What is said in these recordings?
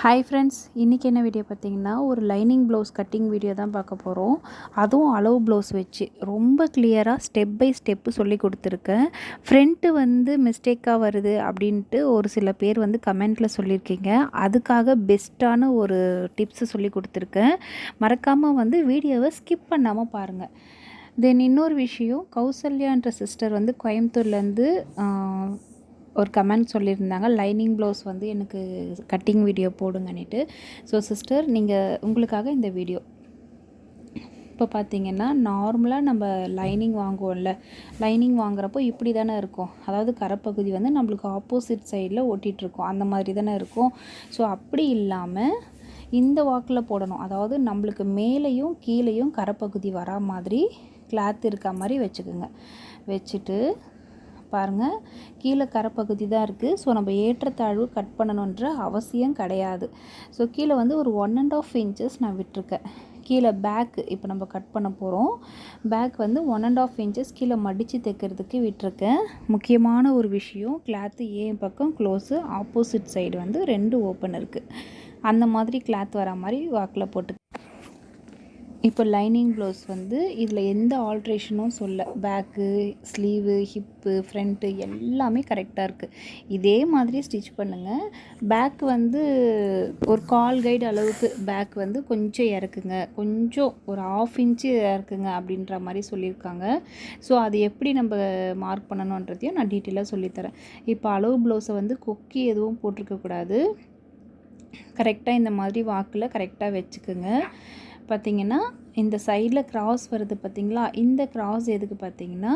Hi friends இன்றைக்கி என்ன video பார்த்தீங்கன்னா ஒரு லைனிங் ப்ளவுஸ் கட்டிங் வீடியோ தான் பார்க்க போகிறோம் அதுவும் அளவு ப்ளவுஸ் வச்சு. ரொம்ப கிளியராக ஸ்டெப் பை ஸ்டெப்பு சொல்லி கொடுத்துருக்கேன். ஃப்ரண்ட்டு வந்து மிஸ்டேக்காக வருது அப்படின்ட்டு ஒரு சில பேர் வந்து கமெண்ட்டில் சொல்லியிருக்கீங்க. அதுக்காக பெஸ்ட்டான ஒரு டிப்ஸு சொல்லி கொடுத்துருக்கேன். மறக்காமல் வந்து வீடியோவை ஸ்கிப் பண்ணாமல் பாருங்கள் தென் இன்னொரு விஷயம் கௌசல்யான்ற சிஸ்டர் வந்து கோயம்புத்தூர்லேருந்து ஒரு கமெண்ட் சொல்லியிருந்தாங்க லைனிங் ப்ளவுஸ் வந்து எனக்கு கட்டிங் வீடியோ போடுங்கன்னுட்டு. ஸோ சிஸ்டர் நீங்கள் உங்களுக்காக இந்த வீடியோ இப்போ பார்த்தீங்கன்னா நார்மலாக நம்ம லைனிங் வாங்குவோம்ல லைனிங் வாங்குறப்போ இப்படி தானே இருக்கும். அதாவது கரைப்பகுதி வந்து நம்மளுக்கு ஆப்போசிட் சைடில் ஒட்டிகிட்ருக்கோம் அந்த மாதிரி தானே இருக்கும். ஸோ அப்படி இல்லாமல் இந்த வாக்கில் போடணும். அதாவது நம்மளுக்கு மேலேயும் கீழேயும் கரைப்பகுதி வரா மாதிரி கிளாத் இருக்க மாதிரி வச்சுக்கோங்க. வச்சுட்டு பாருங்கள் கீழே கரைப்பகுதி தான் இருக்குது ஸோ நம்ம ஏற்றத்தாழ்வு கட் பண்ணணுன்ற அவசியம் கிடையாது. ஸோ கீழே வந்து ஒரு ஒன் அண்ட் ஆஃப் இன்ச்சஸ் நான் விட்டுருக்கேன். கீழே பேக் இப்போ நம்ம கட் பண்ண போகிறோம் பேக் வந்து ஒன் அண்ட் ஆஃப் இன்ச்சஸ் கீழே மடித்து தைக்கிறதுக்கு விட்டுருக்கேன். முக்கியமான ஒரு விஷயம் கிளாத்து ஏன் பக்கம் க்ளோஸு ஆப்போசிட் சைடு வந்து ரெண்டு ஓப்பன் இருக்குது அந்த மாதிரி கிளாத் வர மாதிரி வாக்கில் போட்டு இப்போ லைனிங் ப்ளவுஸ் வந்து இதில் எந்த ஆல்ட்ரேஷனும் சொல்ல பேக்கு ஸ்லீவு ஹிப்பு ஃப்ரண்ட்டு எல்லாமே கரெக்டாக இருக்குது இதே மாதிரி ஸ்டிச் பண்ணுங்கள் பேக் வந்து ஒரு கால் கைடு அளவுக்கு பேக் வந்து கொஞ்சம் இறக்குங்க. கொஞ்சம் ஒரு ஆஃப் இன்ச்சு இறக்குங்க அப்படின்ற மாதிரி சொல்லியிருக்காங்க. ஸோ அது எப்படி நம்ம மார்க் பண்ணணுன்றதையும் நான் டீட்டெயிலாக சொல்லித்தரேன். இப்போ அளவு ப்ளவுஸை வந்து கொக்கி எதுவும் போட்டிருக்கக்கூடாது. கரெக்டாக இந்த மாதிரி வாக்கில் கரெக்டாக வச்சுக்கோங்க. பார்த்திங்கன்னா இந்த சைடில் கிராஸ் வருது பார்த்திங்களா? இந்த கிராஸ் எதுக்கு பார்த்திங்கன்னா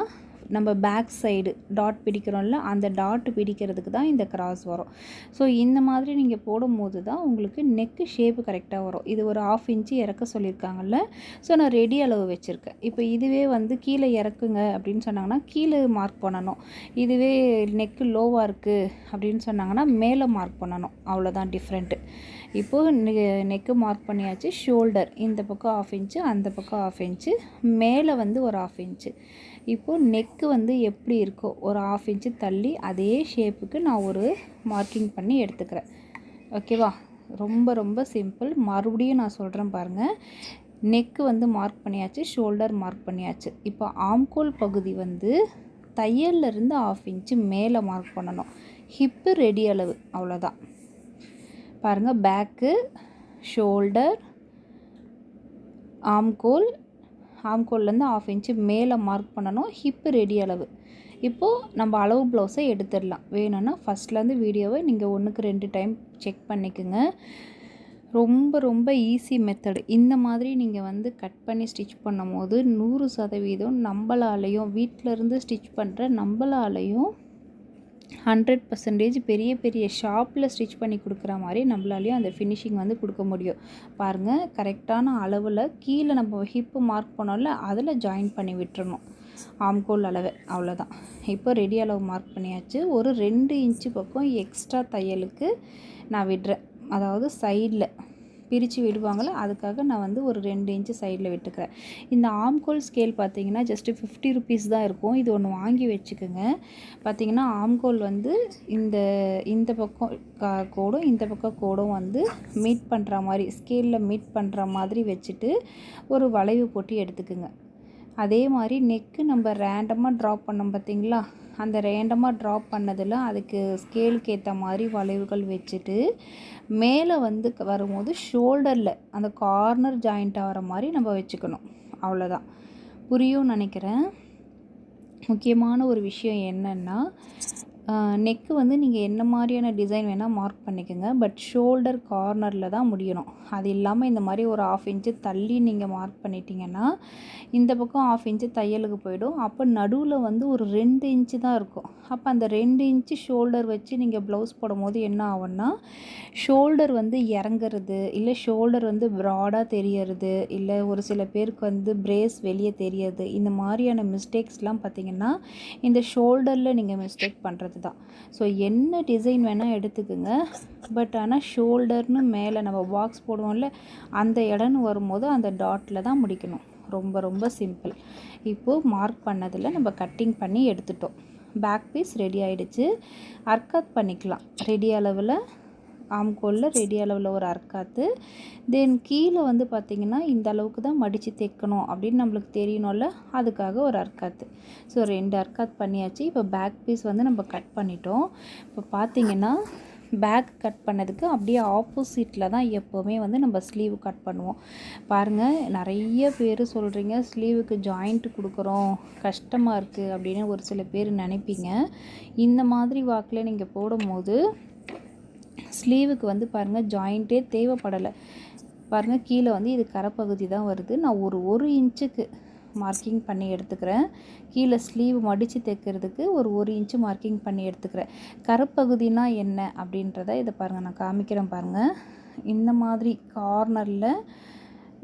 நம்ம பேக் சைடு டாட் பிடிக்கிறோம்ல அந்த டாட் பிடிக்கிறதுக்கு தான் இந்த கிராஸ் வரும். ஸோ இந்த மாதிரி நீங்கள் போடும்போது தான் உங்களுக்கு நெக்கு ஷேப்பு கரெக்டாக வரும். இது ஒரு ஆஃப் இன்ச்சு இறக்க சொல்லியிருக்காங்கல்ல? ஸோ நான் ரெடி அளவு வச்சுருக்கேன். இப்போ இதுவே வந்து கீழே இறக்குங்க அப்படின்னு சொன்னாங்கன்னா கீழே மார்க் பண்ணணும். இதுவே நெக்கு லோவாக இருக்குது அப்படின்னு சொன்னாங்கன்னா மேலே மார்க் பண்ணணும். அவ்வளோதான் டிஃப்ரெண்ட்டு இப்போது நெக்கு மார்க் பண்ணியாச்சு. ஷோல்டர் இந்த பக்கம் ஆஃப் இன்ச்சு அந்த பக்கம் ஆஃப் இன்ச்சு மேலே வந்து ஒரு ஆஃப் இன்ச்சு இப்போது நெக்கு வந்து எப்படி இருக்கோ ஒரு ஆஃப் இன்ச்சு தள்ளி அதே ஷேப்புக்கு நான் ஒரு மார்க்கிங் பண்ணி எடுத்துக்கிறேன். ஓகேவா ரொம்ப ரொம்ப சிம்பிள் மறுபடியும் நான் சொல்கிறேன் பாருங்கள் நெக்கு வந்து மார்க் பண்ணியாச்சு ஷோல்டர் மார்க் பண்ணியாச்சு. இப்போ ஆம்கோல் பகுதி வந்து தையல்லேருந்து ஆஃப் இன்ச்சு மேலே மார்க் பண்ணணும். ஹிப்பு ரெடி அளவு அவ்வளோதான் பாருங்கள் பேக்கு ஷோல்டர் ஆம்கோல் ஆம்கோல்லேருந்து ஆஃப் இன்ச்சு மேலே மார்க் பண்ணணும். ஹிப்பு ரெடி அளவு. இப்போது நம்ம அளவு ப்ளவுஸை எடுத்துடலாம். வேணும்னா ஃபஸ்ட்லேருந்து வீடியோவை நீங்கள் ஒன்றுக்கு ரெண்டு டைம் செக் பண்ணிக்கோங்க. ரொம்ப ரொம்ப ஈஸி மெத்தடு இந்த மாதிரி நீங்கள் வந்து கட் பண்ணி ஸ்டிச் பண்ணும் போது நூறு சதவீதம் நம்மளாலையும் வீட்டிலருந்து ஸ்டிச் பண்ணுற நம்மளாலையும் ஹண்ட்ரட் பர்சன்டேஜ் பெரிய பெரிய ஷாப்பில் ஸ்டிச் பண்ணி கொடுக்குற மாதிரி நம்மளாலையும் அந்த ஃபினிஷிங் வந்து கொடுக்க முடியும். பாருங்கள் கரெக்டான அளவில் கீழே நம்ம ஹிப்பு மார்க் பண்ணோம்ல அதில் ஜாயின் பண்ணி விட்டுறணும். ஆம்கோல் அளவு அவ்வளோதான் இப்போ ரெடி அளவு மார்க் பண்ணியாச்சு. ஒரு ரெண்டு இன்ச்சு பக்கம் எக்ஸ்ட்ரா தையலுக்கு நான் விடுறேன். அதாவது சைடில் பிரித்து விடுவாங்களோ அதுக்காக நான் வந்து ஒரு ரெண்டு இன்ச்சு சைடில் விட்டுக்கிறேன். இந்த ஆம்கோல் ஸ்கேல் பார்த்தீங்கன்னா ஜஸ்ட்டு ஃபிஃப்டி ருபீஸ் தான் இருக்கும். இது ஒன்று வாங்கி வச்சுக்கோங்க. பார்த்தீங்கன்னா ஆம்கோல் வந்து இந்த இந்த பக்கம் கோடும் இந்த பக்கம் கோடும் வந்து மீட் பண்ணுற மாதிரி ஸ்கேலில் மீட் பண்ணுற மாதிரி வச்சுட்டு ஒரு வளைவு போட்டு எடுத்துக்குங்க. அதே மாதிரி நெக்கு நம்ம ரேண்டமாக ட்ராப் பண்ணோம் பார்த்தீங்களா அந்த ரேண்டமாக ட்ராப் பண்ணதில் அதுக்கு ஸ்கேலுக்கு ஏற்ற மாதிரி வளைவுகள் வச்சுட்டு மேலே வந்து வரும்போது ஷோல்டரில் அந்த கார்னர் ஜாயிண்ட் ஆகிற மாதிரி நம்ம வச்சுக்கணும். அவ்வளோதான் புரியும் நினைக்கிறேன். முக்கியமான ஒரு விஷயம் என்னென்னா நெக்கு வந்து நீங்கள் என்ன மாதிரியான டிசைன் வேணால் மார்க் பண்ணிக்கோங்க. பட் ஷோல்டர் கார்னரில் தான் முடியணும். அது இல்லாமல் இந்த மாதிரி ஒரு ஆஃப் இன்ச்சு தள்ளி நீங்கள் மார்க் பண்ணிட்டீங்கன்னா இந்த பக்கம் ஆஃப் இன்ச்சு தையலுக்கு போயிடும். அப்போ நடுவில் வந்து ஒரு ரெண்டு இன்ச்சு தான் இருக்கும். அப்போ அந்த ரெண்டு இன்ச்சு ஷோல்டர் வச்சு நீங்கள் ப்ளவுஸ் போடும்போது என்ன ஆகும்னா ஷோல்டர் வந்து இறங்குறது இல்லை ஷோல்டர் வந்து ப்ராடாக தெரியறது இல்லை ஒரு சில பேருக்கு வந்து பிரேஸ் வெளியே தெரியறது இந்த மாதிரியான மிஸ்டேக்ஸ்லாம் பார்த்திங்கன்னா இந்த ஷோல்டரில் நீங்கள் மிஸ்டேக் பண்ணுறது தான் ஸோ என்ன டிசைன் வேணால் எடுத்துக்குங்க. பட் ஆனால் ஷோல்டர்னு மேலே நம்ம பாக்ஸ் போடுவோம்ல அந்த இடம்னு வரும்போது அந்த டாட்டில் தான் முடிக்கணும். ரொம்ப ரொம்ப சிம்பிள் இப்போது மார்க் பண்ணதில் நம்ம கட்டிங் பண்ணி எடுத்துட்டோம். பேக் பீஸ் ரெடி ஆகிடுச்சு அர்க்காத் பண்ணிக்கலாம். ரெடி அளவில் ஆம்கோலில் ரெடி அளவில் ஒரு அரைக்காத்து. தென் கீழே வந்து பார்த்திங்கன்னா இந்த அளவுக்கு தான் மடித்து தைக்கணும் அப்படின்னு நம்மளுக்கு தெரியணும்ல அதுக்காக ஒரு அரைக்காத்து. ஸோ ரெண்டு அரைக்காத் பண்ணியாச்சு. இப்போ பேக் பீஸ் வந்து நம்ம கட் பண்ணிட்டோம். இப்போ பார்த்திங்கன்னா பேக் கட் பண்ணதுக்கு அப்படியே ஆப்போசிட்டில் தான் எப்போவுமே வந்து நம்ம ஸ்லீவ் கட் பண்ணுவோம். பாருங்கள் நிறைய பேர் சொல்கிறீங்க ஸ்லீவுக்கு ஜாயிண்ட் கொடுக்குறோம் கஷ்டமாக இருக்குது அப்படின்னு ஒரு சில பேர் நினைப்பீங்க. இந்த மாதிரி வாக்கில் நீங்கள் போடும்போது ஸ்லீவுக்கு வந்து பாருங்கள் ஜாயிண்ட்டே தேவைப்படலை. பாருங்கள் கீழே வந்து இது கரைப்பகுதி தான் வருது. நான் ஒரு ஒரு இன்ச்சுக்கு மார்க்கிங் பண்ணி எடுத்துக்கிறேன். கீழே ஸ்லீவ் மடித்து தைக்கிறதுக்கு ஒரு ஒரு இன்ச்சு மார்க்கிங் பண்ணி எடுத்துக்கிறேன். கரப்பகுதினா என்ன அப்படின்றத இதை பாருங்கள் நான் காமிக்கிறேன் பாருங்கள் இந்த மாதிரி கார்னரில்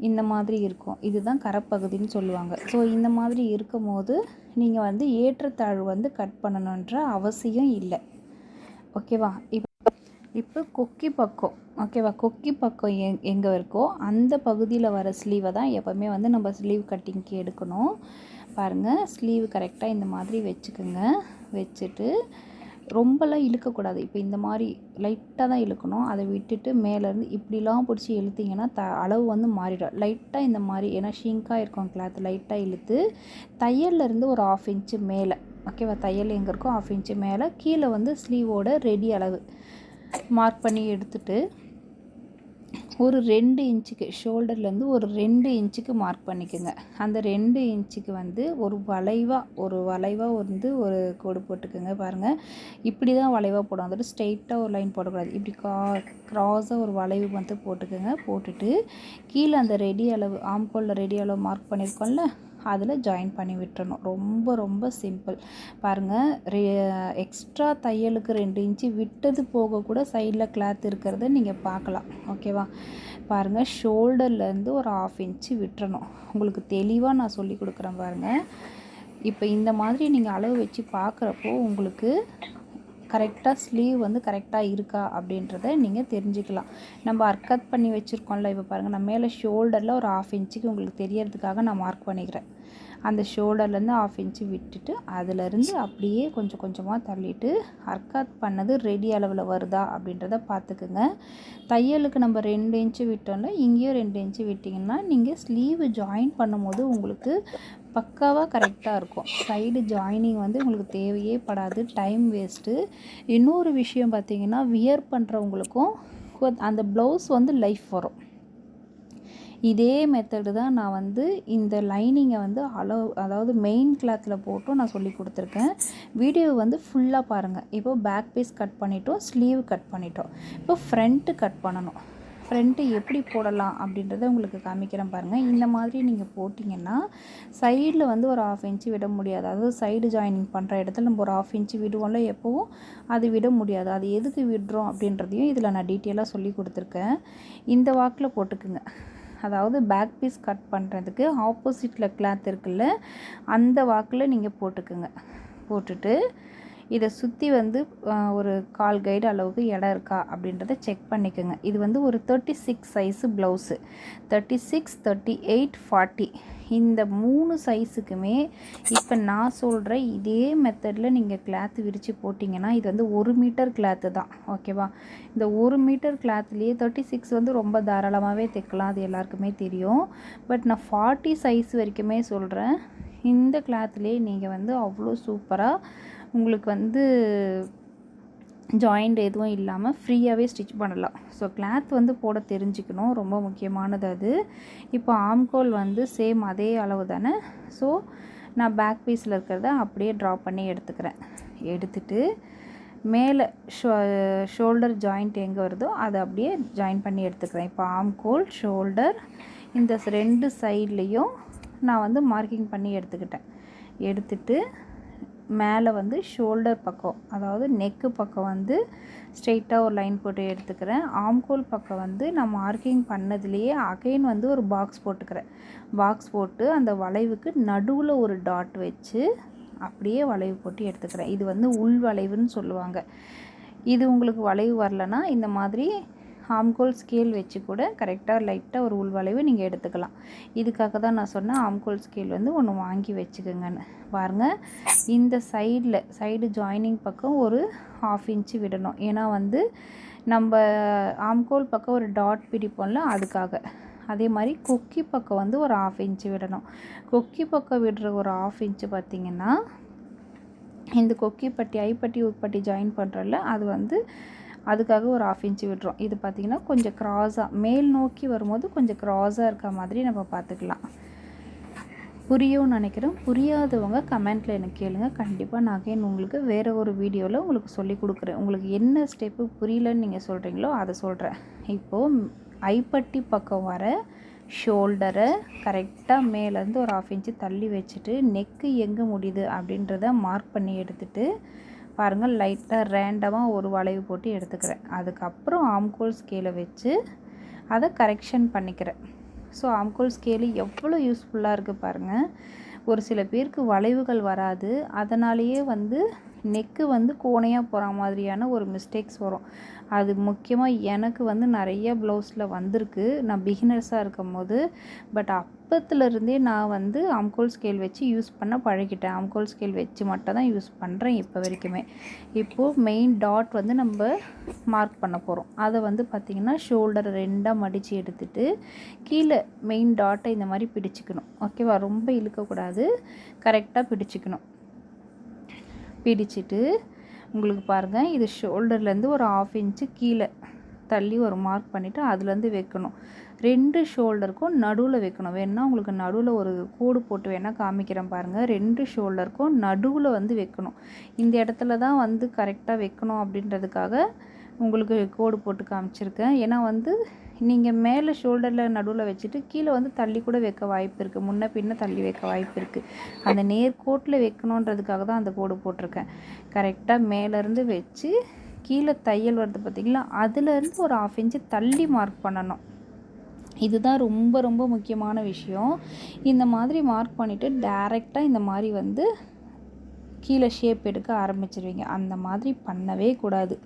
இந்த மாதிரி இருக்கும். இதுதான் கரப்பகுதின்னு சொல்லுவாங்க. ஸோ இந்த மாதிரி இருக்கும் போது நீங்கள் வந்து ஏற்றத்தாழ்வு வந்து கட் பண்ணணுன்ற அவசியம் இல்லை. ஓகேவா இப்போ இப்போ கொக்கி பக்கம் ஓகேவா கொக்கி பக்கம் எங் எங்கே இருக்கோ அந்த பகுதியில் வர ஸ்லீவை தான் எப்போவுமே வந்து நம்ம ஸ்லீவ் கட்டிங்க்கு எடுக்கணும். பாருங்கள் ஸ்லீவ் கரெக்டாக இந்த மாதிரி வச்சுக்கோங்க. வச்சுட்டு ரொம்பலாம் இழுக்கக்கூடாது. இப்போ இந்த மாதிரி லைட்டாக தான் இழுக்கணும். அதை விட்டுட்டு மேலேருந்து இப்படிலாம் பிடிச்சி இழுத்திங்கன்னா த அளவு வந்து மாறிடும். லைட்டாக இந்த மாதிரி ஏன்னா ஷிங்காக இருக்கும் கிளாத் லைட்டாக இழுத்து தையல்லேருந்து ஒரு ஆஃப் இன்ச்சு மேலே ஓகேவா தையல் எங்கே இருக்கோ ஆஃப் இன்ச்சு மேலே கீழே வந்து ஸ்லீவோட ரெடி அளவு. மார்க் பண்ணி எடுத்துட்டு ஒரு ரெண்டு இன்ச்சுக்கு ஷோல்டர்லேருந்து ஒரு ரெண்டு இன்ச்சுக்கு மார்க் பண்ணிக்கோங்க. அந்த ரெண்டு இன்ச்சுக்கு வந்து ஒரு வளைவாக ஒரு வளைவாக வந்து ஒரு கோடு போட்டுக்கோங்க பாருங்கள் இப்படி தான் வளைவாக போடும் அதோட ஸ்ட்ரெயிட்டாக ஒரு லைன் போடக்கூடாது. இப்படி கா க்ராஸாக ஒரு வளைவு வந்து போட்டுக்கோங்க. போட்டுட்டு கீழே அந்த ரெடி அளவு ஆம்கோலில் ரெடி அளவு மார்க் பண்ணியிருக்கோம்ல அதில் ஜாயின் பண்ணி விட்டுறணும். ரொம்ப ரொம்ப சிம்பிள் பாருங்கள் ரே எக்ஸ்ட்ரா தையலுக்கு ரெண்டு இன்ச்சு விட்டது போக கூட சைடில் கிளாத் இருக்கிறத நீங்கள் பார்க்கலாம். ஓகேவா பாருங்கள் ஷோல்டர்லேருந்து ஒரு ஆஃப் இன்ச்சு விட்டுறணும். உங்களுக்கு தெளிவாக நான் சொல்லி கொடுக்குறேன் பாருங்கள் இப்போ இந்த மாதிரி நீங்கள் அளவு வச்சு பார்க்குறப்போ உங்களுக்கு கரெக்டாக ஸ்லீவ் வந்து கரெக்டாக இருக்கா அப்படின்றத நீங்கள் தெரிஞ்சுக்கலாம். நம்ம அர்க்கத் பண்ணி வச்சுருக்கோம்ல இப்போ பாருங்கள் நான் மேலே ஷோல்டரில் ஒரு ஆஃப் இன்ச்சுக்கு உங்களுக்கு தெரியறதுக்காக நான் மார்க் பண்ணிக்கிறேன். அந்த ஷோல்டர்லேருந்து ஆஃப் இன்ச்சு விட்டுட்டு அதிலேருந்து அப்படியே கொஞ்சம் கொஞ்சமாக தள்ளிட்டு ஹர்காத் பண்ணது ரெடி அளவில் வருதா அப்படின்றத பார்த்துக்குங்க. தையலுக்கு நம்ம ரெண்டு இன்ச்சு விட்டோம்ல இங்கேயும் ரெண்டு இன்ச்சு விட்டிங்கன்னா நீங்கள் ஸ்லீவு ஜாயின் பண்ணும்போது உங்களுக்கு பக்காவாக கரெக்டாக இருக்கும். சைடு ஜாயினிங் வந்து உங்களுக்கு தேவையே படாது டைம் வேஸ்ட்டு இன்னொரு விஷயம் பார்த்திங்கன்னா வியர் பண்ணுறவங்களுக்கும் அந்த ப்ளவுஸ் வந்து லைஃப் வரும். இதே மெத்தடு தான் நான் வந்து இந்த லைனிங்கை வந்து அளவு அதாவது மெயின் கிளாத்தில் போட்டும் நான் சொல்லி கொடுத்துருக்கேன். வீடியோ வந்து ஃபுல்லாக பாருங்கள் இப்போ பேக் பீஸ் கட் பண்ணிட்டோம் ஸ்லீவ் கட் பண்ணிட்டோம். இப்போ ஃப்ரண்ட்டு கட் பண்ணணும். ஃப்ரண்ட்டு எப்படி போடலாம் அப்படின்றத உங்களுக்கு காமிக்கிறேன் பாருங்கள் இந்த மாதிரி நீங்கள் போட்டிங்கன்னா சைடில் வந்து ஒரு ஆஃப் இன்ச்சு விட முடியாது. அதாவது சைடு ஜாயினிங் பண்ணுற இடத்துல நம்ம ஒரு ஆஃப் இன்ச்சு விடுவோம்ல எப்போவும் அது விட முடியாது. அது எதுக்கு விடுறோம் அப்படின்றதையும் இதில் நான் டீட்டெயிலாக சொல்லி கொடுத்துருக்கேன். இந்த வாக்கில் போட்டுக்குங்க. அதாவது பேக் பீஸ் கட் பண்ணுறதுக்கு ஆப்போசிட்டில் கிளாத் இருக்குல்ல அந்த வாக்கில் நீங்கள் போட்டுக்குங்க. போட்டுட்டு இதை சுற்றி வந்து ஒரு கால் கைடு அளவுக்கு இடம் இருக்கா அப்படின்றத செக் பண்ணிக்கோங்க. இது வந்து ஒரு thirty six size blouse thirty six thirty eight forty இந்த மூணு சைஸுக்குமே இப்போ நான் சொல்கிற இதே மெத்தடில் நீங்கள் கிளாத்து விரித்து போட்டிங்கன்னா இது வந்து ஒரு மீட்டர் கிளாத்து தான். ஓகேவா இந்த ஒரு மீட்டர் கிளாத்லேயே தேர்ட்டி சிக்ஸ் வந்து ரொம்ப தாராளமாகவே தைக்கலாம். அது எல்லாருக்குமே தெரியும். பட் நான் ஃபார்ட்டி சைஸ் வரைக்குமே சொல்கிறேன் இந்த கிளாத்லேயே நீங்கள் வந்து அவ்வளோ சூப்பராக உங்களுக்கு வந்து ஜாயிண்ட் எதுவும் இல்லாமல் ஃப்ரீயாகவே ஸ்டிச் பண்ணலாம். ஸோ கிளாத் வந்து போட தெரிஞ்சுக்கணும். ரொம்ப முக்கியமானது அது. இப்போ ஆம்கோல் வந்து சேம் அதே அளவு தானே? ஸோ நான் பேக் பீஸில் இருக்கிறத அப்படியே ட்ரா பண்ணி எடுத்துக்கிறேன். எடுத்துட்டு மேலே ஷோ ஷோல்டர் ஜாயிண்ட் எங்கே வருதோ அதை அப்படியே ஜாயின் பண்ணி எடுத்துக்கிறேன். இப்போ ஆம்கோல் ஷோல்டர் இந்த ரெண்டு சைட்லேயும் நான் வந்து மார்க்கிங் பண்ணி எடுத்துக்கிட்டேன். எடுத்துட்டு மேலே வந்து ஷோல்டர் பக்கம் அதாவது நெக்கு பக்கம் வந்து ஸ்ட்ரெயிட்டாக ஒரு லைன் போட்டு எடுத்துக்கிறேன். ஆம்கோல் பக்கம் வந்து நான் மார்க்கிங் பண்ணதுலேயே அகைன் வந்து ஒரு பாக்ஸ் போட்டுக்கிறேன். பாக்ஸ் போட்டு அந்த வளைவுக்கு நடுவில் ஒரு டாட் வச்சு அப்படியே வளைவு போட்டு எடுத்துக்கிறேன். இது வந்து உள் வளைவுன்னு சொல்லுவாங்க. இது உங்களுக்கு வளைவு வரலன்னா இந்த மாதிரி ஆம்கோல் ஸ்கேல் வச்சு கூட கரெக்டாக லைட்டாக ஒரு உள்வளைவு நீங்கள் எடுத்துக்கலாம். இதுக்காக தான் நான் சொன்னேன் ஆம்கோல் ஸ்கேல் வந்து ஒன்று வாங்கி வச்சுக்கோங்கன்னு. பாருங்கள் இந்த சைடில் சைடு ஜாயினிங் பக்கம் ஒரு ஹாஃப் இன்ச்சு விடணும். ஏன்னா வந்து நம்ம ஆம்கோல் பக்கம் ஒரு டாட் பிடிப்போம்ல அதுக்காக. அதே மாதிரி கொக்கி பக்கம் வந்து ஒரு ஆஃப் இன்ச்சு விடணும். கொக்கி பக்கம் விடுற ஒரு ஆஃப் இன்ச்சு பார்த்திங்கன்னா இந்த கொக்கி பட்டி ஐப்பட்டி உட்பட்டி ஜாயின் பண்ணுறோம்ல அது வந்து அதுக்காக ஒரு ஆஃப் இன்ச்சு விடுறோம் இது பார்த்திங்கன்னா கொஞ்சம் க்ராஸாக மேல் நோக்கி வரும்போது கொஞ்சம் க்ராஸாக இருக்க மாதிரி நம்ம பார்த்துக்கலாம் புரியும்னு நினைக்கிறேன். புரியாதவங்க கமெண்ட்டில் எனக்கு கேளுங்க. கண்டிப்பாக நான் அகைன் உங்களுக்கு வேறு ஒரு வீடியோவில் உங்களுக்கு சொல்லி கொடுக்குறேன். உங்களுக்கு என்ன ஸ்டெப்பு புரியலன்னு நீங்கள் சொல்கிறீங்களோ அதை சொல்கிறேன் இப்போது ஐப்பட்டி பக்கம் வர ஷோல்டரை கரெக்டாக மேலேருந்து ஒரு ஆஃப் இன்ச்சு தள்ளி வச்சுட்டு நெக்கு எங்கே முடியுது அப்படின்றத மார்க் பண்ணி எடுத்துகிட்டு பாருங்கள் லைட்டாக ரேண்டமாக ஒரு வளைவு போட்டு எடுத்துக்கிறேன். அதுக்கப்புறம் ஆம்கோல் ஸ்கேலை வச்சு அதை கரெக்ஷன் பண்ணிக்கிறேன். ஸோ ஆம்கோல் ஸ்கேலு எவ்வளோ யூஸ்ஃபுல்லாக இருக்குது பாருங்கள் ஒரு சில பேருக்கு வளைவுகள் வராது. அதனாலேயே வந்து நெக்கு வந்து கோணையாக போகிற மாதிரியான ஒரு மிஸ்டேக்ஸ் வரும். அது முக்கியமாக எனக்கு வந்து நிறைய ப்ளவுஸில் வந்திருக்கு. நான் பிகினர்ஸாக இருக்கும் போது பட் அப்பத்துலேருந்தே நான் வந்து அம்கோல் ஸ்கேல் வச்சு யூஸ் பண்ண பழகிட்டேன். அம்கோல் ஸ்கேல் வச்சு மட்டும் தான் யூஸ் பண்ணுறேன் இப்போ வரைக்குமே. இப்போது மெயின் டாட் வந்து நம்ம மார்க் பண்ண போகிறோம் அதை வந்து பார்த்திங்கன்னா ஷோல்டர் ரெண்டாக மடித்து எடுத்துகிட்டு கீழே மெயின் டாட்டை இந்த மாதிரி பிடிச்சிக்கணும். ஓகேவா ரொம்ப இழுக்கக்கூடாது. கரெக்டாக பிடிச்சிக்கணும். பிடிச்சிட்டு உங்களுக்கு பாருங்கள் இது ஷோல்டர்லேருந்து ஒரு ஆஃப் இன்ச்சு கீழே தள்ளி ஒரு மார்க் பண்ணிவிட்டு அதுலேருந்து வைக்கணும். ரெண்டு ஷோல்டருக்கும் நடுவில் வைக்கணும். வேணால் உங்களுக்கு நடுவில் ஒரு கோடு போட்டு வேணால் காமிக்கிறேன் பாருங்கள் ரெண்டு ஷோல்டருக்கும் நடுவில் வந்து வைக்கணும். இந்த இடத்துல தான் வந்து கரெக்டாக வைக்கணும் அப்படின்றதுக்காக உங்களுக்கு கோடு போட்டு காமிச்சிருக்கேன். ஏன்னா வந்து நீங்கள் மேலே ஷோல்டரில் நடுவில் வச்சுட்டு கீழே வந்து தள்ளி கூட வைக்க வாய்ப்பு இருக்குது முன்ன பின்ன தள்ளி வைக்க வாய்ப்பு இருக்குது அந்த நேர்கோட்டில் வைக்கணுன்றதுக்காக தான் அந்த கோடு போட்டிருக்கேன். கரெக்டாக மேலேருந்து வச்சு கீழே தையல் வருது பார்த்திங்களா அதுலேருந்து ஒரு ஆஃப் இன்ச்சு தள்ளி மார்க் பண்ணணும். இதுதான் ரொம்ப ரொம்ப முக்கியமான விஷயம். இந்த மாதிரி மார்க் பண்ணிவிட்டு டேரெக்டாக இந்த மாதிரி வந்து கீழே ஷேப் எடுக்க ஆரம்பிச்சிருவீங்க. அந்த மாதிரி பண்ணவே கூடாது.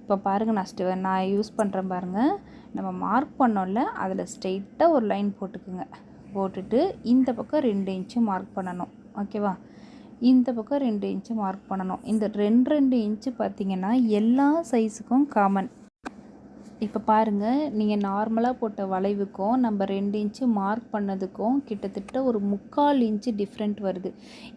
இப்போ பாருங்கள் நான் நான் யூஸ் பண்ணுறேன் பாருங்கள் நம்ம மார்க் பண்ணோம்ல அதில் ஸ்ட்ரெயிட்டாக ஒரு லைன் போட்டுக்குங்க. போட்டுட்டு இந்த பக்கம் ரெண்டு இன்ச்சு மார்க் பண்ணணும். ஓகேவா இந்த பக்கம் ரெண்டு இன்ச்சு மார்க் பண்ணணும். இந்த ரெண்டு ரெண்டு இன்ச்சு பார்த்திங்கன்னா எல்லா சைஸுக்கும் காமன் இப்போ பாருங்கள் நீங்கள் நார்மலாக போட்ட வளைவுக்கும் நம்ம ரெண்டு இன்ச்சு மார்க் பண்ணதுக்கும் கிட்டத்தட்ட ஒரு முக்கால் இன்ச்சு டிஃப்ரெண்ட் வருது.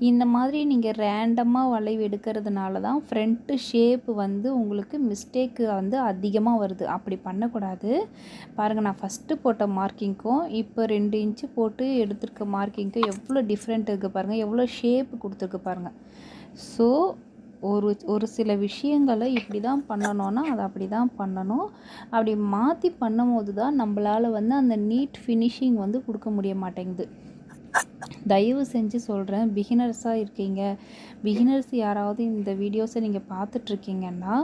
இந்த மாதிரி நீங்கள் ரேண்டமாக வளைவு எடுக்கிறதுனால தான் ஃப்ரண்ட்டு ஷேப்பு வந்து உங்களுக்கு மிஸ்டேக்கு வந்து அதிகமாக வருது. அப்படி பண்ணக்கூடாது. பாருங்கள் நான் ஃபஸ்ட்டு போட்ட மார்க்கிங்க்கும் இப்போ ரெண்டு இன்ச்சு போட்டு எடுத்திருக்க மார்க்கிங்க்கும் எவ்வளோ டிஃப்ரெண்ட் இருக்குது பாருங்கள் எவ்வளோ ஷேப்பு கொடுத்துருக்கு பாருங்கள் ஸோ ஒரு ஒரு சில விஷயங்களை இப்படி தான் பண்ணணும்னா அதை அப்படி தான் பண்ணணும். அப்படி மாற்றி பண்ணும்போது தான் நம்மளால் வந்து அந்த நீட் ஃபினிஷிங் வந்து கொடுக்க முடிய மாட்டேங்குது. தயவு செஞ்சு சொல்கிறேன் பிகினர்ஸாக இருக்கீங்க. பிகினர்ஸ் யாராவது இந்த வீடியோஸை நீங்கள் பார்த்துட்ருக்கீங்கன்னா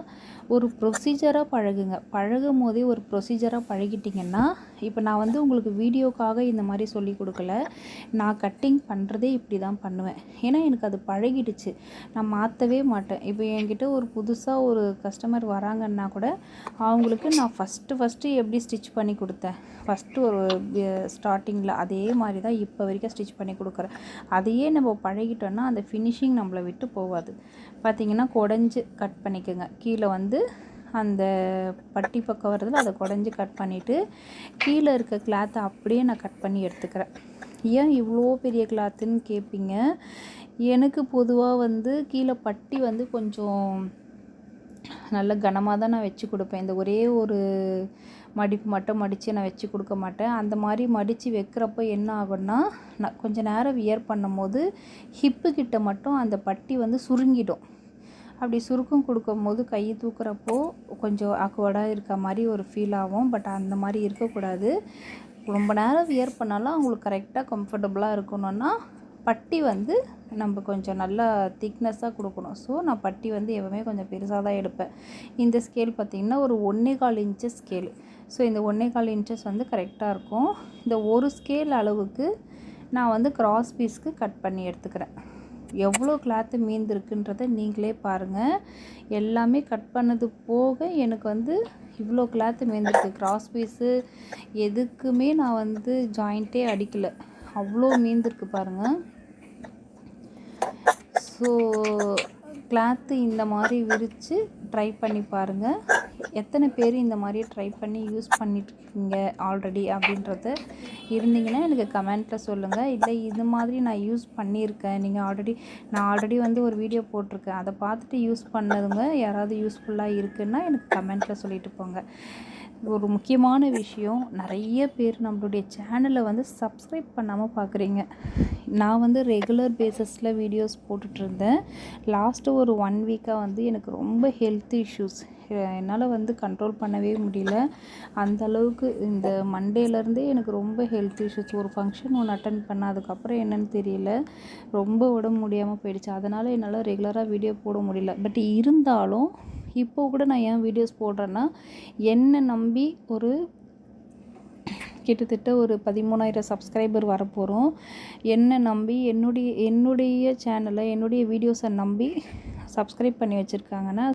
ஒரு ப்ரொசீஜராக பழகுங்க. பழகும் போதே ஒரு ப்ரொசீஜராக பழகிட்டிங்கன்னா இப்போ நான் வந்து உங்களுக்கு வீடியோக்காக இந்த மாதிரி சொல்லி கொடுக்கல. நான் கட்டிங் பண்ணுறதே இப்படி தான் பண்ணுவேன். ஏன்னா எனக்கு அது பழகிடுச்சு. நான் மாற்றவே மாட்டேன். இப்போ என்கிட்ட ஒரு புதுசாக ஒரு கஸ்டமர் வராங்கன்னா கூட அவங்களுக்கு நான் ஃபஸ்ட்டு ஃபஸ்ட்டு எப்படி ஸ்டிச் பண்ணி கொடுத்தேன்? ஃபஸ்ட்டு ஒரு ஸ்டார்டிங்கில் அதே மாதிரி தான் இப்போ வரைக்கும் ஸ்டிச் பண்ணி கொடுக்குறேன். அதையே நம்ம பழகிட்டோன்னா அந்த ஃபினிஷிங் நம்மளை விட்டு போகாது. பார்த்திங்கன்னா குடஞ்சி கட் பண்ணிக்கோங்க. கீழே வந்து அந்த பட்டி பக்கம் வரதில் அதை குடஞ்சி கட் பண்ணிவிட்டு கீழே இருக்க கிளாத்தை அப்படியே நான் கட் பண்ணி எடுத்துக்கிறேன். ஏன் இவ்வளோ பெரிய கிளாத்துன்னு கேட்பீங்க எனக்கு பொதுவாக வந்து கீழே பட்டி வந்து கொஞ்சம் நல்ல கனமாக தான் நான் வச்சு கொடுப்பேன். இந்த ஒரே ஒரு மடிப்பு மட்டும் மடித்து நான் வச்சு கொடுக்க மாட்டேன். அந்த மாதிரி மடித்து வைக்கிறப்போ என்ன ஆகும்னா நான் கொஞ்சம் நேரம் வியர் பண்ணும் போது ஹிப்பு கிட்ட மட்டும் அந்த பட்டி வந்து சுருங்கிடும். அப்படி சுருக்கம் கொடுக்கும் போது கையை தூக்குறப்போ கொஞ்சம் அக்வர்டாக இருக்க மாதிரி ஒரு ஃபீல் ஆகும். பட் அந்த மாதிரி இருக்கக்கூடாது. ரொம்ப நேரம் வியர் பண்ணாலும் அவங்களுக்கு கரெக்டாக கம்ஃபர்டபுளாக இருக்கணும்னா பட்டி வந்து நம்ம கொஞ்சம் நல்லா திக்னஸ்ஸாக கொடுக்கணும். ஸோ நான் பட்டி வந்து எப்போவுமே கொஞ்சம் பெருசாக தான் எடுப்பேன். இந்த ஸ்கேல் பார்த்திங்கன்னா ஒரு ஒன்றே கால் இன்ச்சஸ் ஸ்கேலு ஸோ இந்த ஒன்றே கால் இன்ச்சஸ் வந்து கரெக்டாக இருக்கும். இந்த ஒரு ஸ்கேல் அளவுக்கு நான் வந்து கிராஸ் பீஸ்க்கு கட் பண்ணி எடுத்துக்கிறேன். எவ்வளோ கிளாத்து மீந்திருக்குன்றதை நீங்களே பாருங்கள் எல்லாமே கட் பண்ணது போக எனக்கு வந்து இவ்வளோ கிளாத்து மீந்திருக்கு. கிராஸ் பீஸு எதுக்குமே நான் வந்து ஜாயிண்ட்டே அடிக்கலை. அவ்வளோ மீந்திருக்கு பாருங்கள் ஸோ கிளாத்து இந்த மாதிரி விரித்து ட்ரை பண்ணி பாருங்கள் எத்தனை பேர் இந்த மாதிரி ட்ரை பண்ணி யூஸ் பண்ணிட்டுருக்கீங்க ஆல்ரெடி அப்படின்றத இருந்தீங்கன்னா எனக்கு கமெண்ட்டில் சொல்லுங்கள் இல்லை இது மாதிரி நான் யூஸ் பண்ணியிருக்கேன். நீங்கள் ஆல்ரெடி நான் ஆல்ரெடி வந்து ஒரு வீடியோ போட்டிருக்கேன். அதை பார்த்துட்டு யூஸ் பண்ணதுங்க யாராவது யூஸ்ஃபுல்லாக இருக்குன்னா எனக்கு கமெண்ட்டில் சொல்லிட்டு போங்க. ஒரு முக்கியமான விஷயம் நிறைய பேர் நம்மளுடைய சேனலை வந்து சப்ஸ்கிரைப் பண்ணாமல் பார்க்குறீங்க நான் வந்து ரெகுலர் பேஸஸில் வீடியோஸ் போட்டுட்ருந்தேன் லாஸ்ட்டு ஒரு ஒன் வீக்காக வந்து எனக்கு ரொம்ப ஹெல்த் இஷ்யூஸ் என்னால் வந்து கண்ட்ரோல் பண்ணவே முடியல. அந்த அளவுக்கு இந்த மண்டேலேருந்தே எனக்கு ரொம்ப ஹெல்த் இஷ்யூஸ் ஒரு ஃபங்க்ஷன் ஒன்று அட்டன் பண்ணதுக்கப்புறம் என்னன்னு தெரியல. ரொம்ப உடம்பு முடியாமல் போயிடுச்சு. அதனால் என்னால் ரெகுலராக வீடியோ போட முடியல. பட் இருந்தாலும் இப்போ கூட நான் ஏன் வீடியோஸ் போடுறேன்னா என்னை நம்பி ஒரு கிட்டத்தட்ட ஒரு பதிமூணாயிரம் சப்ஸ்கிரைபர் வரப்போகிறோம் என்னை நம்பி என்னுடைய என்னுடைய சேனலை என்னுடைய வீடியோஸை நம்பி சப்ஸ்கிரைப் பண்ணி வச்சுருக்காங்கன்னா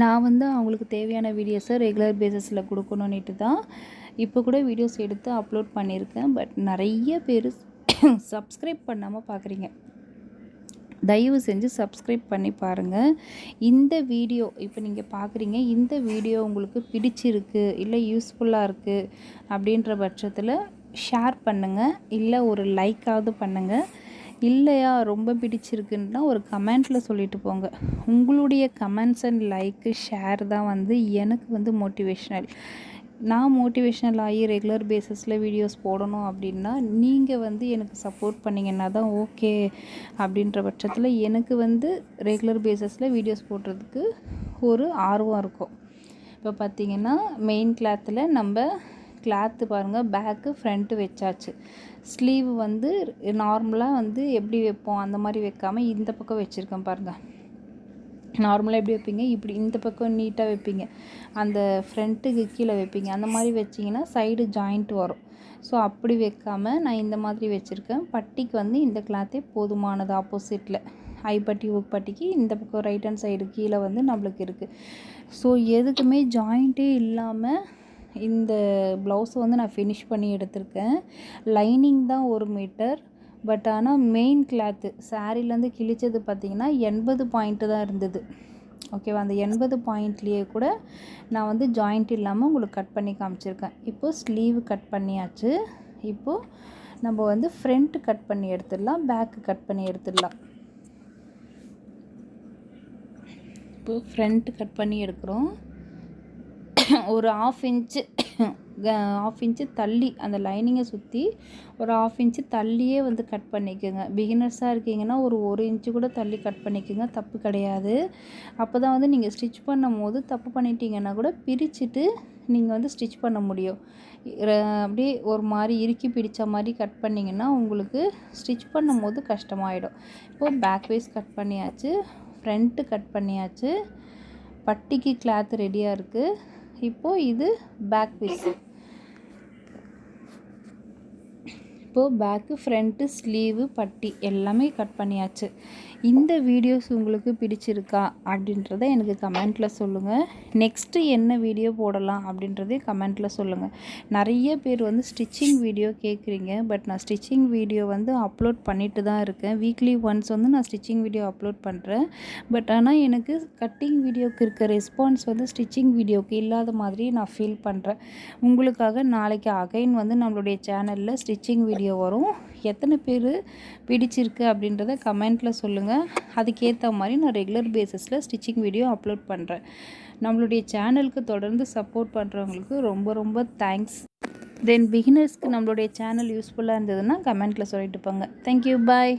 நான் வந்து அவங்களுக்கு தேவையான வீடியோஸை ரெகுலர் பேசிஸில் கொடுக்கணுன்னுட்டு தான் இப்போ கூட வீடியோஸ் எடுத்து அப்லோட் பண்ணியிருக்கேன். பட் நிறைய பேர் சப்ஸ்கிரைப் பண்ணாமல் பார்க்குறீங்க தயவு செஞ்சு சப்ஸ்கிரைப் பண்ணி பாருங்கள் இந்த வீடியோ இப்போ நீங்கள் பார்க்குறீங்க இந்த வீடியோ உங்களுக்கு பிடிச்சிருக்கு இல்லை யூஸ்ஃபுல்லாக இருக்குது அப்படின்ற பட்சத்தில் ஷேர் பண்ணுங்கள் இல்லை ஒரு லைக்காவது பண்ணுங்கள் இல்லையா? ரொம்ப பிடிச்சிருக்குன்னா ஒரு கமெண்ட்டில் சொல்லிட்டு போங்க. உங்களுடைய கமெண்ட்ஸ் அண்ட் லைக்கு ஷேர் தான் வந்து எனக்கு வந்து மோட்டிவேஷ்னல் நான் மோட்டிவேஷ்னல் ஆகி ரெகுலர் பேஸஸில் வீடியோஸ் போடணும் அப்படின்னா நீங்கள் வந்து எனக்கு சப்போர்ட் பண்ணிங்கன்னா தான் ஓகே அப்படின்ற பட்சத்தில் எனக்கு வந்து ரெகுலர் பேஸஸில் வீடியோஸ் போடுறதுக்கு ஒரு ஆர்வம் இருக்கும். இப்போ பார்த்திங்கன்னா மெயின் கிளாத்தில் நம்ம கிளாத்து பாருங்கள் பேக்கு ஃப்ரண்ட்டு வச்சாச்சு. ஸ்லீவ் வந்து நார்மலாக வந்து எப்படி வைப்போம் அந்த மாதிரி வைக்காமல் இந்த பக்கம் வச்சுருக்கேன் பாருங்கள் நார்மலாக எப்படி வைப்பீங்க? இப்படி இந்த பக்கம் நீட்டாக வைப்பீங்க. அந்த ஃப்ரண்ட்டுக்கு கீழே வைப்பீங்க. அந்த மாதிரி வச்சிங்கன்னா சைடு ஜாயிண்ட் வரும். ஸோ அப்படி வைக்காமல் நான் இந்த மாதிரி வச்சுருக்கேன். பட்டிக்கு வந்து இந்த கிளாத்தே போதுமானது ஆப்போசிட்டில் ஐப்பட்டி பட்டிக்கு இந்த பக்கம் ரைட் ஹேண்ட் சைடு கீழே வந்து நம்மளுக்கு இருக்குது ஸோ எதுக்குமே ஜாயிண்ட்டே இல்லாமல் இந்த ப்ளவுஸை வந்து நான் ஃபினிஷ் பண்ணி எடுத்திருக்கேன். லைனிங் தான் ஒரு மீட்டர் பட் ஆனால் மெயின் கிளாத்து சாரீலேருந்து கிழிச்சது பார்த்திங்கன்னா எண்பது பாயிண்ட்டு தான் இருந்தது. ஓகேவா அந்த எண்பது பாயிண்ட்லேயே கூட நான் வந்து ஜாயிண்ட் இல்லாமல் உங்களுக்கு கட் பண்ணி காமிச்சிருக்கேன். இப்போது ஸ்லீவ் கட் பண்ணியாச்சு. இப்போது நம்ம வந்து ஃப்ரண்ட்டு கட் பண்ணி எடுத்துடலாம் பேக்கு கட் பண்ணி எடுத்துடலாம். இப்போது ஃப்ரண்ட்டு கட் பண்ணி எடுக்கிறோம். ஒரு ஆஃப் இன்ச்சு ஆஃப் இன்ச்சு தள்ளி அந்த லைனிங்கை சுற்றி ஒரு ஆஃப் இன்ச்சு தள்ளியே வந்து கட் பண்ணிக்கோங்க. பிகினர்ஸாக இருக்கீங்கன்னா ஒரு ஒரு இன்ச்சு கூட தள்ளி கட் பண்ணிக்கோங்க. தப்பு கிடையாது. அப்போ தான் வந்து நீங்கள் ஸ்டிச் பண்ணும் போது தப்பு பண்ணிட்டீங்கன்னா கூட பிரிச்சுட்டு நீங்கள் வந்து ஸ்டிச் பண்ண முடியும். அப்படியே ஒரு மாதிரி இறுக்கி பிடிச்ச மாதிரி கட் பண்ணிங்கன்னா உங்களுக்கு ஸ்டிச் பண்ணும் போது கஷ்டமாயிடும். இப்போது பேக் வைஸ் கட் பண்ணியாச்சு ஃப்ரண்ட்டு கட் பண்ணியாச்சு பட்டிக்கு கிளாத் ரெடியாக இருக்குது இப்போது இது பேக் பீஸ் இப்போது பேக்கு ஃப்ரண்ட்டு ஸ்லீவு பட்டி எல்லாமே கட் பண்ணியாச்சு. இந்த வீடியோஸ் உங்களுக்கு பிடிச்சிருக்கா அப்படின்றத எனக்கு கமெண்ட்டில் சொல்லுங்கள் நெக்ஸ்ட்டு என்ன வீடியோ போடலாம் அப்படின்றதே கமெண்ட்டில் சொல்லுங்கள் நிறைய பேர் வந்து ஸ்டிச்சிங் வீடியோ கேட்குறீங்க பட் நான் ஸ்டிச்சிங் வீடியோ வந்து அப்லோட் பண்ணிட்டு தான் இருக்கேன். வீக்லி ஒன்ஸ் வந்து நான் ஸ்டிச்சிங் வீடியோ அப்லோட் பண்ணுறேன் பட் ஆனால் எனக்கு கட்டிங் வீடியோக்கு இருக்க ரெஸ்பான்ஸ் வந்து ஸ்டிச்சிங் வீடியோக்கு இல்லாத மாதிரி நான் ஃபீல் பண்ணுறேன் உங்களுக்காக நாளைக்கு அகைன் வந்து நம்மளுடைய சேனலில் ஸ்டிச்சிங் வீடியோ வரும். எத்தனை பேர் பிடிச்சிருக்கு அப்படின்றத கமெண்ட்டில் சொல்லுங்கள் அதுக்கேற்ற மாதிரி நான் ரெகுலர் பேசிஸில் ஸ்டிச்சிங் வீடியோ அப்லோட் பண்ணுறேன் நம்மளுடைய சேனலுக்கு தொடர்ந்து சப்போர்ட் பண்ணுறவங்களுக்கு ரொம்ப ரொம்ப தேங்க்ஸ் தென் பிகினர்ஸ்க்கு நம்மளுடைய சேனல் யூஸ்ஃபுல்லாக இருந்ததுன்னா கமெண்ட்டில் சொல்லிட்டு போங்க. Thank you bye